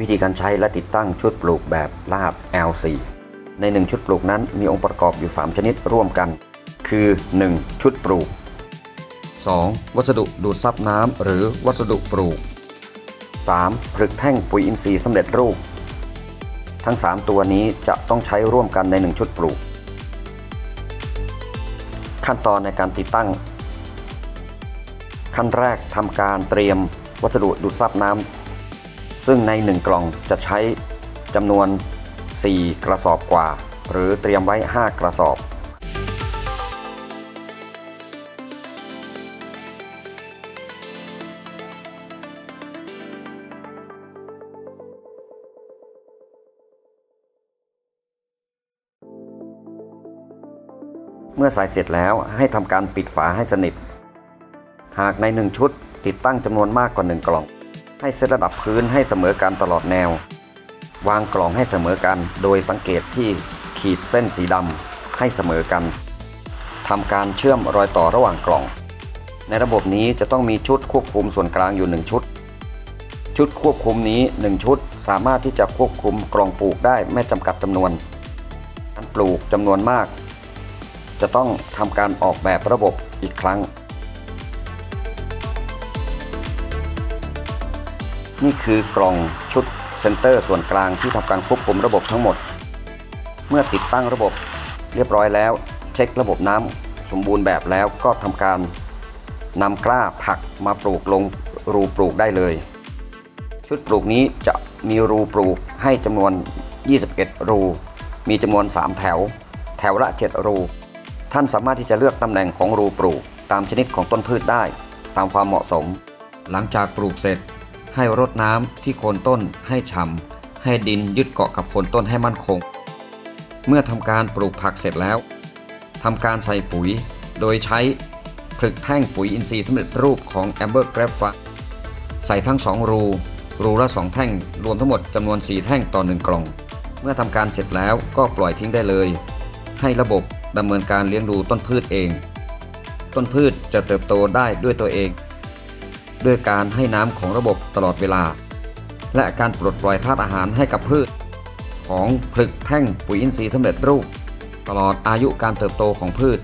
วิธีการใช้และติดตั้งชุดปลูกแบบรหัส L4 ใน 1 ชุดปลูกนั้นมีองค์ประกอบอยู่ 3 ชนิดร่วมกัน คือ 1. ชุดปลูก 2. วัสดุดูดซับน้ำหรือวัสดุปลูก 3. ผลึกแท่งปุ๋ยอินทรีย์สำเร็จรูป ทั้ง 3 ตัวนี้จะต้องใช้ร่วมกันใน 1 ชุดปลูก ขั้นตอนในการติดตั้ง ขั้นแรกทำการเตรียมวัสดุดูดซับน้ำ ซึ่งใน 1 กล่องจะใช้จำนวน 4 กระสอบกว่า หรือเตรียมไว้ 5 กระสอบ เมื่อใส่เสร็จแล้วให้ทำการปิดฝาให้สนิท หากใน 1 ชุดติดตั้งจำนวนมากกว่า 1 กล่อง ให้เซตระดับพื้นให้เสมอกันตลอดแนว วางกล่องให้เสมอกัน โดยสังเกตที่ขีดเส้นสีดำให้เสมอกันทำการเชื่อมรอยต่อระหว่างกล่อง ในระบบนี้จะต้องมีชุดควบคุมส่วนกลางอยู่ 1 ชุด ชุดควบคุมนี้ 1 ชุดสามารถที่จะควบคุมกล่องปลูกได้ไม่จำกัดจำนวน การปลูกจำนวนมาก จะต้องทำการออกแบบระบบอีกครั้ง นี่คือกล่องชุดเซนเตอร์ส่วนกลางที่ทำการควบคุมระบบทั้งหมด เมื่อติดตั้งระบบเรียบร้อยแล้ว เช็คระบบน้ำสมบูรณ์แบบแล้วก็ทำการนำกล้าผักมาปลูกลงรูปลูกได้เลย ชุดปลูกนี้จะมีรูปลูกให้จำนวน 21 รู มีจำนวน 3 แถว แถวละ 7 รู ท่านสามารถที่จะเลือกตำแหน่งของรูปลูก ตามชนิดของต้นพืชได้ ตามความเหมาะสม หลังจากปลูกเสร็จ ให้รดน้ำที่โคนต้นให้ฉ่ำให้ดินยึดเกาะกับโคนต้นให้มั่นคง เมื่อทำการปลูกผักเสร็จแล้วทำการใส่ปุ๋ย โดยใช้ผลึกแท่งปุ๋ยอินทรีย์สำเร็จรูปของ Amber g r a p h a ใส่ทั้ง 2 รู รูละ 2 แท่ง รวมทั้งหมดจำนวน 4 แท่งต่อ 1 กล่อง เมื่อทำการเสร็จแล้วก็ปล่อยทิ้งได้เลย ให้ระบบดำเนินการเลี้ยงดูต้นพืชเอง ต้นพืชจะเติบโตได้ด้วยตัวเอง ด้วยการให้น้ำของระบบตลอดเวลา และการปลดปล่อยธาตุอาหารให้กับพืช ของผลึกแท่งปุ๋ยอินทรีย์สำเร็จรูป ตลอดอายุการเติบโตของพืช